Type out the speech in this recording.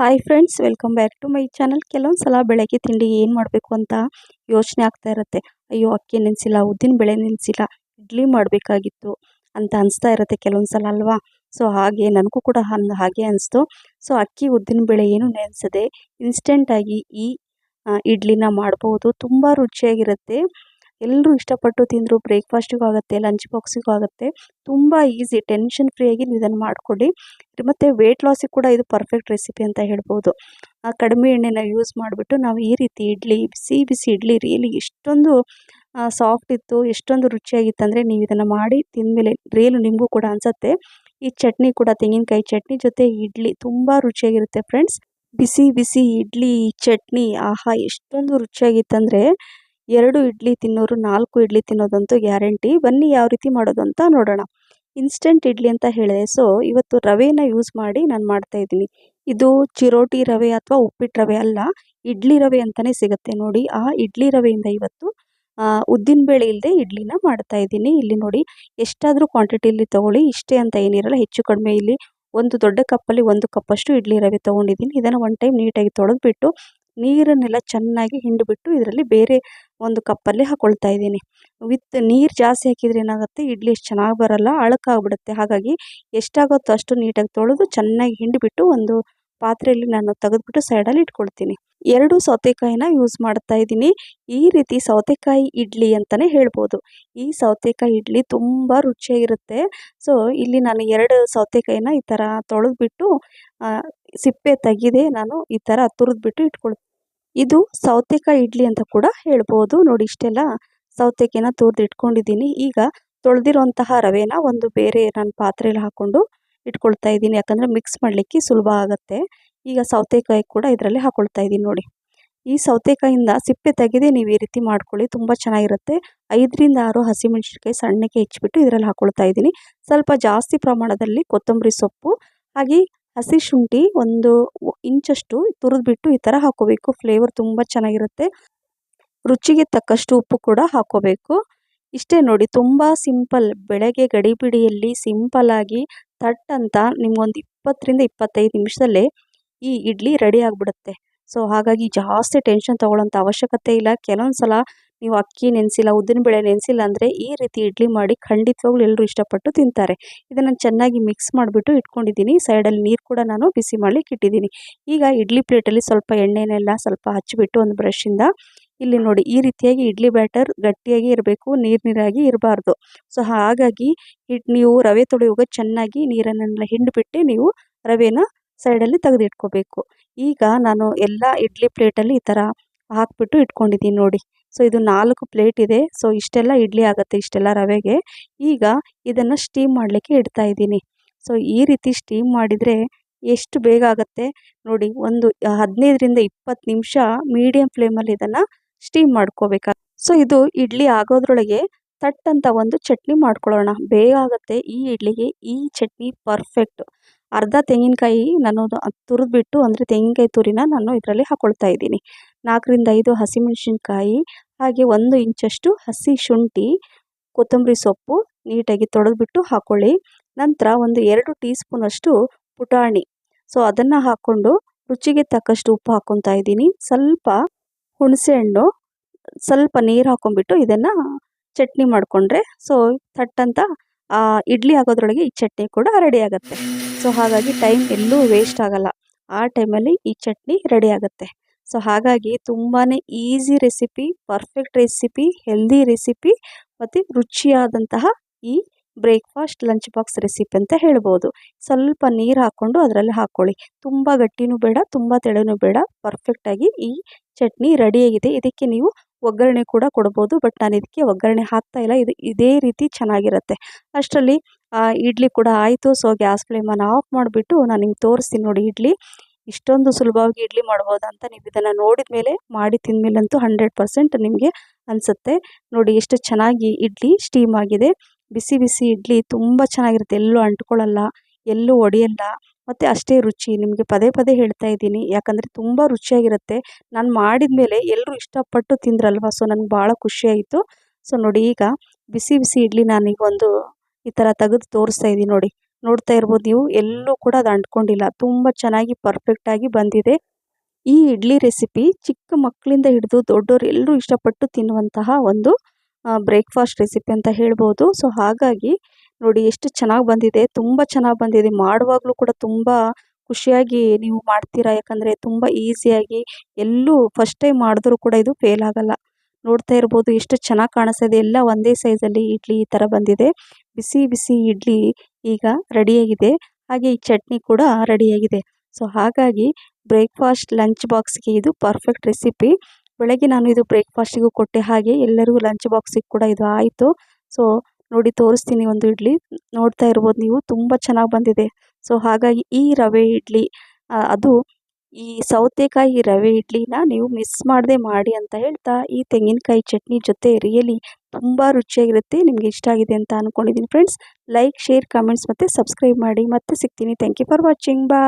Hi friends welcome back to my channel ಕೆಲವೊಂದು ಸಲ ಬೆಳಗ್ಗೆ ತಿಂಡಿ ಏನು ಮಾಡಬೇಕು ಅಂತ ಯೋಚನೆ ಆಗ್ತಾ ಇರುತ್ತೆ. ಅಯ್ಯೋ, ಅಕ್ಕಿ ನೆನೆಸಿಲ್ಲ, ಉದ್ದಿನ ಬೆಳೆ ನೆನೆಸಿಲ್ಲ, ಇಡ್ಲಿ ಮಾಡಬೇಕಾಗಿತ್ತು ಅಂತ ಅನಿಸ್ತಾ ಇರುತ್ತೆ ಕೆಲವೊಂದು ಸಲ ಅಲ್ವಾ? ಸೊ ಹಾಗೆ ನನಗೂ ಕೂಡ ಹಾಗೆ ಅನಿಸ್ತು. ಸೊ ಅಕ್ಕಿ, ಉದ್ದಿನ ಬೆಳೆ ಏನು ನೆನೆಸದೆ ಇನ್ಸ್ಟೆಂಟಾಗಿ ಈ ಇಡ್ಲಿನ ಮಾಡ್ಬೋದು. ತುಂಬ ರುಚಿಯಾಗಿರುತ್ತೆ. ಎಲ್ಲರೂ ಇಷ್ಟಪಟ್ಟು ತಿಂದರು, ಬ್ರೇಕ್ಫಾಸ್ಟಿಗೂ ಆಗುತ್ತೆ, ಲಂಚ್ ಬಾಕ್ಸಿಗೂ ಆಗುತ್ತೆ, ತುಂಬ ಈಸಿ, ಟೆನ್ಷನ್ ಫ್ರೀಯಾಗಿ ನೀವು ಇದನ್ನು ಮಾಡಿಕೊಡಿ. ಮತ್ತು ವೆಯ್ಟ್ ಲಾಸಿಗೆ ಕೂಡ ಇದು ಪರ್ಫೆಕ್ಟ್ ರೆಸಿಪಿ ಅಂತ ಹೇಳ್ಬೋದು. ಕಡಿಮೆ ಎಣ್ಣೆನ ಯೂಸ್ ಮಾಡಿಬಿಟ್ಟು ನಾವು ಈ ರೀತಿ ಇಡ್ಲಿ ಬಿಸಿ ಬಿಸಿ ಇಡ್ಲಿ ರಿಯಲಿ ಎಷ್ಟೊಂದು ಸಾಫ್ಟ್ ಇತ್ತು, ಎಷ್ಟೊಂದು ರುಚಿಯಾಗಿತ್ತು ಅಂದರೆ ನೀವು ಇದನ್ನು ಮಾಡಿ ತಿಂದಮೇಲೆ ರಿಯಲು ನಿಮಗೂ ಕೂಡ ಅನಿಸುತ್ತೆ. ಈ ಚಟ್ನಿ ಕೂಡ, ತೆಂಗಿನಕಾಯಿ ಚಟ್ನಿ ಜೊತೆ ಇಡ್ಲಿ ತುಂಬ ರುಚಿಯಾಗಿರುತ್ತೆ ಫ್ರೆಂಡ್ಸ್ ಬಿಸಿ ಬಿಸಿ ಇಡ್ಲಿ, ಚಟ್ನಿ, ಆಹಾ, ಎಷ್ಟೊಂದು ರುಚಿಯಾಗಿತ್ತಂದರೆ ಎರಡು ಇಡ್ಲಿ ತಿನ್ನೋರು ನಾಲ್ಕು ಇಡ್ಲಿ ತಿನ್ನೋದಂತೂ ಗ್ಯಾರಂಟಿ. ಬನ್ನಿ ಯಾವ ರೀತಿ ಮಾಡೋದು ಅಂತ ನೋಡೋಣ. ಇನ್ಸ್ಟೆಂಟ್ ಇಡ್ಲಿ ಅಂತ ಹೇಳಿದೆ. ಸೊ ಇವತ್ತು ರವೆನ ಯೂಸ್ ಮಾಡಿ ನಾನು ಮಾಡ್ತಾಯಿದ್ದೀನಿ ಇದು ಚಿರೋಟಿ ರವೆ ಅಥವಾ ಉಪ್ಪಿಟ್ಟು ರವೆ ಅಲ್ಲ, ಇಡ್ಲಿ ರವೆ ಅಂತಲೇ ಸಿಗುತ್ತೆ ನೋಡಿ. ಆ ಇಡ್ಲಿ ರವೆಯಿಂದ ಇವತ್ತು ಉದ್ದಿನಬೇಳೆ ಇಲ್ಲದೆ ಇಡ್ಲಿನ ಮಾಡ್ತಾ ಇದ್ದೀನಿ. ಇಲ್ಲಿ ನೋಡಿ, ಎಷ್ಟಾದರೂ ಕ್ವಾಂಟಿಟಿಯಲ್ಲಿ ತೊಗೊಳ್ಳಿ. ಇಷ್ಟೇ ಅಂತ ಏನಿರಲ್ಲ, ಹೆಚ್ಚು ಕಡಿಮೆ ಇಲ್ಲಿ ಒಂದು ದೊಡ್ಡ ಕಪ್ಪಲ್ಲಿ ಒಂದು ಕಪ್ಪಷ್ಟು ಇಡ್ಲಿ ರವೆ ತೊಗೊಂಡಿದ್ದೀನಿ. ಇದನ್ನು ಒನ್ ಟೈಮ್ ನೀಟಾಗಿ ತೊಳೆದ್ಬಿಟ್ಟು, ನೀರನ್ನೆಲ್ಲ ಚೆನ್ನಾಗಿ ಹಿಂಡಿಬಿಟ್ಟು, ಇದರಲ್ಲಿ ಬೇರೆ ಒಂದು ಕಪ್ಪಲ್ಲಿ ಹಾಕ್ಕೊಳ್ತಾ ಇದ್ದೀನಿ. ವಿತ್ ನೀರು ಜಾಸ್ತಿ ಹಾಕಿದರೆ ಏನಾಗುತ್ತೆ? ಇಡ್ಲಿ ಅಷ್ಟು ಚೆನ್ನಾಗಿ ಬರೋಲ್ಲ, ಅಳಕಾಗ್ಬಿಡುತ್ತೆ. ಹಾಗಾಗಿ ಎಷ್ಟಾಗುತ್ತೋ ಅಷ್ಟು ನೀಟಾಗಿ ತೊಳೆದು ಚೆನ್ನಾಗಿ ಹಿಂಡಿಬಿಟ್ಟು ಒಂದು ಪಾತ್ರೆಯಲ್ಲಿ ನಾನು ತೆಗೆದ್ಬಿಟ್ಟು ಸೈಡಲ್ಲಿ ಇಟ್ಕೊಳ್ತೀನಿ. ಎರಡು ಸೌತೆಕಾಯಿನ ಯೂಸ್ ಮಾಡ್ತಾ ಇದ್ದೀನಿ. ಈ ರೀತಿ ಸೌತೆಕಾಯಿ ಇಡ್ಲಿ ಅಂತಲೇ ಹೇಳ್ಬೋದು. ಈ ಸೌತೆಕಾಯಿ ಇಡ್ಲಿ ತುಂಬ ರುಚಿಯಾಗಿರುತ್ತೆ. ಸೊ, ಇಲ್ಲಿ ನಾನು ಎರಡು ಸೌತೆಕಾಯಿನ ಈ ಥರ ತೊಳೆದ್ಬಿಟ್ಟು ಸಿಪ್ಪೆ ತೆಗೆದೇ ನಾನು ಈ ಥರ ತುರಿದ್ಬಿಟ್ಟು ಇಟ್ಕೊಳ್ತೀನಿ. ಇದು ಸೌತೆಕಾಯಿ ಇಡ್ಲಿ ಅಂತ ಕೂಡ ಹೇಳ್ಬೋದು. ನೋಡಿ ಇಷ್ಟೆಲ್ಲ ಸೌತೆಕಾಯಿನ ತುರ್ದು ಇಟ್ಕೊಂಡಿದ್ದೀನಿ ಈಗ ತೊಳೆದಿರುವಂತಹ ರವೆನ ಒಂದು ಬೇರೆ ನನ್ನ ಪಾತ್ರೆಯಲ್ಲಿ ಹಾಕ್ಕೊಂಡು ಇಟ್ಕೊಳ್ತಾ ಇದ್ದೀನಿ. ಯಾಕಂದರೆ ಮಿಕ್ಸ್ ಮಾಡಲಿಕ್ಕೆ ಸುಲಭ ಆಗುತ್ತೆ. ಈಗ ಸೌತೆಕಾಯಿ ಕೂಡ ಇದರಲ್ಲಿ ಹಾಕ್ಕೊಳ್ತಾ ಇದ್ದೀನಿ ನೋಡಿ. ಈ ಸೌತೆಕಾಯಿಂದ ಸಿಪ್ಪೆ ತೆಗೆದೇ ನೀವು ಈ ರೀತಿ ಮಾಡ್ಕೊಳ್ಳಿ. ತುಂಬ ಚೆನ್ನಾಗಿರುತ್ತೆ. ಐದರಿಂದ ಆರು ಹಸಿಮೆಣ್ಸಿನ್ಕಾಯಿ ಸಣ್ಣಕ್ಕೆ ಹೆಚ್ಚಿಬಿಟ್ಟು ಇದರಲ್ಲಿ ಹಾಕ್ಕೊಳ್ತಾ ಇದ್ದೀನಿ. ಸ್ವಲ್ಪ ಜಾಸ್ತಿ ಪ್ರಮಾಣದಲ್ಲಿ ಕೊತ್ತಂಬರಿ ಸೊಪ್ಪು ಹಾಗೆ ಹಸಿ ಶುಂಠಿ ಒಂದು ಇಂಚಷ್ಟು ತುರಿದ್ಬಿಟ್ಟು ಈ ಥರ ಹಾಕೋಬೇಕು. ಫ್ಲೇವರ್ ತುಂಬ ಚೆನ್ನಾಗಿರುತ್ತೆ. ರುಚಿಗೆ ತಕ್ಕಷ್ಟು ಉಪ್ಪು ಕೂಡ ಹಾಕೋಬೇಕು. ಇಷ್ಟೇ ನೋಡಿ, ತುಂಬ ಸಿಂಪಲ್ ಬೆಳಗ್ಗೆ ಗಡಿಬಿಡಿಯಲ್ಲಿ ಸಿಂಪಲ್ಲಾಗಿ ತಟ್ ಅಂತ ನಿಮಗೊಂದು ಇಪ್ಪತ್ತರಿಂದ ಇಪ್ಪತ್ತೈದು ನಿಮಿಷದಲ್ಲೇ ಈ ಇಡ್ಲಿ ರೆಡಿ ಆಗಿಬಿಡುತ್ತೆ. ಸೊ ಹಾಗಾಗಿ ಜಾಸ್ತಿ ಟೆನ್ಷನ್ ತೊಗೊಳ್ಳೋಂಥ ಅವಶ್ಯಕತೆ ಇಲ್ಲ. ಕೆಲವೊಂದು ಸಲ ನೀವು ಅಕ್ಕಿ ನೆನೆಸಿಲ್ಲ ಉದ್ದಿನಬೇಳೆ ನೆನೆಸಿಲ್ಲ ಅಂದರೆ ಈ ರೀತಿ ಇಡ್ಲಿ ಮಾಡಿ ಖಂಡಿತವಾಗ್ಲೂ ಎಲ್ಲರೂ ಇಷ್ಟಪಟ್ಟು ತಿಂತಾರೆ. ಇದನ್ನು ಚೆನ್ನಾಗಿ ಮಿಕ್ಸ್ ಮಾಡಿಬಿಟ್ಟು ಇಟ್ಕೊಂಡಿದ್ದೀನಿ. ಸೈಡಲ್ಲಿ ನೀರು ಕೂಡ ನಾನು ಬಿಸಿ ಮಾಡಲಿಕ್ಕೆ ಇಟ್ಟಿದ್ದೀನಿ. ಈಗ ಇಡ್ಲಿ ಪ್ಲೇಟಲ್ಲಿ ಸ್ವಲ್ಪ ಎಣ್ಣೆನೆಲ್ಲ ಸ್ವಲ್ಪ ಹಚ್ಚಿಬಿಟ್ಟು ಒಂದು ಬ್ರಷಿಂದ ಇಲ್ಲಿ ನೋಡಿ ಈ ರೀತಿಯಾಗಿ ಇಡ್ಲಿ ಬ್ಯಾಟರ್ ಗಟ್ಟಿಯಾಗಿ ಇರಬೇಕು, ನೀರು ನೀರಾಗಿ ಇರಬಾರ್ದು. ಸೊ ಹಾಗಾಗಿ ಹಿಟ್ಟು ನೀವು ರವೆ ತೊಳೆಯುವಾಗ ಚೆನ್ನಾಗಿ ನೀರನ್ನೆಲ್ಲ ಹಿಂಡಿಬಿಟ್ಟು ನೀವು ರವೆನ ಸೈಡಲ್ಲಿ ತೆಗೆದಿಟ್ಕೋಬೇಕು. ಈಗ ನಾನು ಎಲ್ಲ ಇಡ್ಲಿ ಪ್ಲೇಟಲ್ಲಿ ಈ ಥರ ಹಾಕ್ಬಿಟ್ಟು ಇಟ್ಕೊಂಡಿದ್ದೀನಿ ನೋಡಿ. ಸೊ ಇದು ನಾಲ್ಕು ಪ್ಲೇಟ್ ಇದೆ. ಸೊ ಇಷ್ಟೆಲ್ಲ ಇಡ್ಲಿ ಆಗುತ್ತೆ ಇಷ್ಟೆಲ್ಲ ರವೆಗೆ. ಈಗ ಇದನ್ನು ಸ್ಟೀಮ್ ಮಾಡಲಿಕ್ಕೆ ಇಡ್ತಾ ಇದ್ದೀನಿ. ಸೊ ಈ ರೀತಿ ಸ್ಟೀಮ್ ಮಾಡಿದರೆ ಎಷ್ಟು ಬೇಗ ಆಗುತ್ತೆ? ನೋಡಿ, ಒಂದು ಹದಿನೈದರಿಂದ ಇಪ್ಪತ್ತು ನಿಮಿಷ ಮೀಡಿಯಮ್ ಫ್ಲೇಮಲ್ಲಿ ಇದನ್ನು ಸ್ಟೀಮ್ ಮಾಡ್ಕೋಬೇಕಾ? ಸೊ ಇದು ಇಡ್ಲಿ ಆಗೋದ್ರೊಳಗೆ ತಟ್ ಅಂತ ಒಂದು ಚಟ್ನಿ ಮಾಡ್ಕೊಳ್ಳೋಣ. ಬೇಗ ಆಗುತ್ತೆ ಈ ಇಡ್ಲಿಗೆ. ಈ ಚಟ್ನಿ ಪರ್ಫೆಕ್ಟ್ ಅರ್ಧ ತೆಂಗಿನಕಾಯಿ ನಾನು ತುರಿದ್ಬಿಟ್ಟು ಅಂದರೆ ತೆಂಗಿನಕಾಯಿ ತುರಿನ ನಾನು ಇದರಲ್ಲಿ ಹಾಕ್ಕೊಳ್ತಾ ಇದ್ದೀನಿ. ನಾಲ್ಕರಿಂದ ಐದು ಹಸಿಮೆಣಸಿನ್ಕಾಯಿ, ಹಾಗೆ ಒಂದು ಇಂಚಷ್ಟು ಹಸಿ ಶುಂಠಿ, ಕೊತ್ತಂಬರಿ ಸೊಪ್ಪು ನೀಟಾಗಿ ತೊಳೆದ್ಬಿಟ್ಟು ಹಾಕ್ಕೊಳ್ಳಿ ನಂತರ ಒಂದು ಎರಡು ಟೀ ಸ್ಪೂನಷ್ಟು ಪುಟಾಣಿ. ಸೊ, ಅದನ್ನು ಹಾಕ್ಕೊಂಡು ರುಚಿಗೆ ತಕ್ಕಷ್ಟು ಉಪ್ಪು ಹಾಕ್ಕೊತಾ ಇದ್ದೀನಿ. ಸ್ವಲ್ಪ ಹುಣಸೆಹಣ್ಣು ಸ್ವಲ್ಪ ನೀರು ಹಾಕ್ಕೊಂಬಿಟ್ಟು ಇದನ್ನು ಚಟ್ನಿ ಮಾಡಿಕೊಂಡ್ರೆ, ಸೊ ಥಟ್ಟಂತ ಇಡ್ಲಿ ಆಗೋದ್ರೊಳಗೆ ಈ ಚಟ್ನಿ ಕೂಡ ರೆಡಿ ಆಗುತ್ತೆ. ಸೊ, ಹಾಗಾಗಿ ಟೈಮ್ ಎಲ್ಲೂ ವೇಸ್ಟ್ ಆಗೋಲ್ಲ. ಆ ಟೈಮಲ್ಲಿ ಈ ಚಟ್ನಿ ರೆಡಿ ಆಗುತ್ತೆ. ಸೊ ಹಾಗಾಗಿ ತುಂಬಾ easy recipe, perfect recipe, healthy recipe ಮತ್ತು ರುಚಿಯಾದಂತಹ ಈ ಬ್ರೇಕ್ಫಾಸ್ಟ್, ಲಂಚ್ ಬಾಕ್ಸ್ ರೆಸಿಪಿ ಅಂತ ಹೇಳ್ಬೋದು. ಸ್ವಲ್ಪ ನೀರು ಹಾಕ್ಕೊಂಡು ಅದರಲ್ಲಿ ಹಾಕ್ಕೊಳ್ಳಿ ತುಂಬ ಗಟ್ಟಿನೂ ಬೇಡ, ತುಂಬ ತೆಳುನೂ ಬೇಡ. ಪರ್ಫೆಕ್ಟಾಗಿ ಈ ಚಟ್ನಿ ರೆಡಿಯಾಗಿದೆ ಇದಕ್ಕೆ ನೀವು ಒಗ್ಗರಣೆ ಕೂಡ ಕೊಡ್ಬೋದು, ಬಟ್ ನಾನು ಇದಕ್ಕೆ ಒಗ್ಗರಣೆ ಹಾಕ್ತಾ ಇಲ್ಲ. ಇದು ಇದೇ ರೀತಿ ಚೆನ್ನಾಗಿರುತ್ತೆ. ಅಷ್ಟರಲ್ಲಿ ಇಡ್ಲಿ ಕೂಡ ಆಯಿತು. ಸೊ ಗ್ಯಾಸ್ ಫ್ಲೇಮನ್ನು ಆಫ್ ಮಾಡಿಬಿಟ್ಟು ನಾನು ನಿಮ್ಗೆ ತೋರಿಸ್ತೀನಿ ನೋಡಿ ಇಡ್ಲಿ. ಇಷ್ಟೊಂದು ಸುಲಭವಾಗಿ ಇಡ್ಲಿ ಮಾಡ್ಬೋದಾ ಅಂತ ನೀವು ಇದನ್ನು ನೋಡಿದ ಮೇಲೆ ಮಾಡಿ ತಿಂದಮೇಲಂತೂ ಹಂಡ್ರೆಡ್ ಪರ್ಸೆಂಟ್ ನಿಮಗೆ ಅನಿಸುತ್ತೆ. ನೋಡಿ ಎಷ್ಟು ಚೆನ್ನಾಗಿ ಇಡ್ಲಿ ಸ್ಟೀಮ್ ಆಗಿದೆ. ಬಿಸಿ ಬಿಸಿ ಇಡ್ಲಿ ತುಂಬ ಚೆನ್ನಾಗಿರುತ್ತೆ. ಎಲ್ಲೂ ಅಂಟ್ಕೊಳ್ಳಲ್ಲ, ಎಲ್ಲೂ ಒಡೆಯಲ್ಲ. ಮತ್ತು ಅಷ್ಟೇ ರುಚಿ. ನಿಮಗೆ ಪದೇ ಪದೇ ಹೇಳ್ತಾ ಇದ್ದೀನಿ. ಯಾಕಂದರೆ ತುಂಬ ರುಚಿಯಾಗಿರುತ್ತೆ. ನಾನು ಮಾಡಿದ ಮೇಲೆ ಎಲ್ಲರೂ ಇಷ್ಟಪಟ್ಟು ತಿಂದ್ರಲ್ವ? ಸೊ ನನಗೆ ಭಾಳ ಖುಷಿಯಾಯಿತು ಸೊ ನೋಡಿ ಈಗ ಬಿಸಿ ಬಿಸಿ ಇಡ್ಲಿ ನಾನೀಗ ಒಂದು ಈ ಥರ ತೆಗೆದು ತೋರಿಸ್ತಾ ಇದ್ದೀನಿ ನೋಡಿ. ನೋಡ್ತಾ ಇರ್ಬೋದು ನೀವು, ಎಲ್ಲೂ ಕೂಡ ಅದು ಅಂಟ್ಕೊಂಡಿಲ್ಲ. ತುಂಬ ಚೆನ್ನಾಗಿ ಪರ್ಫೆಕ್ಟಾಗಿ ಬಂದಿದೆ. ಈ ಇಡ್ಲಿ ರೆಸಿಪಿ ಚಿಕ್ಕ ಮಕ್ಕಳಿಂದ ಹಿಡಿದು ದೊಡ್ಡವರು ಎಲ್ಲರೂ ಇಷ್ಟಪಟ್ಟು ತಿನ್ನುವಂತಹ ಒಂದು ಬ್ರೇಕ್ಫಾಸ್ಟ್ ರೆಸಿಪಿ ಅಂತ ಹೇಳ್ಬೋದು. ಸೊ ಹಾಗಾಗಿ ನೋಡಿ ಎಷ್ಟು ಚೆನ್ನಾಗಿ ಬಂದಿದೆ. ತುಂಬ ಚೆನ್ನಾಗಿ ಬಂದಿದೆ. ಮಾಡುವಾಗಲೂ ಕೂಡ ತುಂಬ ಖುಷಿಯಾಗಿ ನೀವು ಮಾಡ್ತೀರಾ? ಯಾಕಂದರೆ ತುಂಬ ಈಸಿಯಾಗಿ ಎಲ್ಲೂ ಫಸ್ಟ್ ಟೈಮ್ ಮಾಡಿದ್ರೂ ಕೂಡ ಇದು ಫೇಲ್ ಆಗಲ್ಲ. ನೋಡ್ತಾ ಇರ್ಬೋದು, ಎಷ್ಟು ಚೆನ್ನಾಗಿ ಕಾಣಿಸ್ತಾ ಇದೆ ಎಲ್ಲ ಒಂದೇ ಸೈಜಲ್ಲಿ ಇಡ್ಲಿ ಈ ಥರ ಬಂದಿದೆ. ಬಿಸಿ ಬಿಸಿ ಇಡ್ಲಿ ಈಗ ರೆಡಿಯಾಗಿದೆ. ಹಾಗೆ ಈ ಚಟ್ನಿ ಕೂಡ ರೆಡಿಯಾಗಿದೆ. ಸೊ, ಹಾಗಾಗಿ ಬ್ರೇಕ್ಫಾಸ್ಟ್, ಲಂಚ್ ಬಾಕ್ಸ್ಗೆ ಇದು ಪರ್ಫೆಕ್ಟ್ ರೆಸಿಪಿ. ಬೆಳಗ್ಗೆ ನಾನು ಇದು ಬ್ರೇಕ್ಫಾಸ್ಟಿಗೂ ಕೊಟ್ಟೆ ಹಾಗೆ ಎಲ್ಲರಿಗೂ ಲಂಚ್ ಬಾಕ್ಸಿಗೆ ಕೂಡ ಇದು ಆಯಿತು. ಸೊ, ನೋಡಿ ತೋರಿಸ್ತೀನಿ ಒಂದು ಇಡ್ಲಿ. ನೋಡ್ತಾ ಇರ್ಬೋದು ನೀವು, ತುಂಬ ಚೆನ್ನಾಗಿ ಬಂದಿದೆ. ಸೊ, ಹಾಗಾಗಿ ಈ ರವೆ ಇಡ್ಲಿ ಅದು ಈ ಸೌತೆಕಾಯಿ ರವೆ ಇಡ್ಲಿನ ನೀವು ಮಿಸ್ ಮಾಡದೆ ಮಾಡಿ ಅಂತ ಹೇಳ್ತಾ, ಈ ತೆಂಗಿನಕಾಯಿ ಚಟ್ನಿ ಜೊತೆ ರಿಯಲಿ ತುಂಬ ರುಚಿಯಾಗಿರುತ್ತೆ, ನಿಮಗೆ ಇಷ್ಟ ಆಗಿದೆ ಅಂತ ಅಂದ್ಕೊಂಡಿದ್ದೀನಿ ಫ್ರೆಂಡ್ಸ್ ಲೈಕ್ ಶೇರ್ ಕಮೆಂಟ್ಸ್ ಮತ್ತು ಸಬ್ಸ್ಕ್ರೈಬ್ ಮಾಡಿ. ಮತ್ತೆ ಸಿಗ್ತೀನಿ. ಥ್ಯಾಂಕ್ ಯು ಫಾರ್ ವಾಚಿಂಗ್ ಬಾ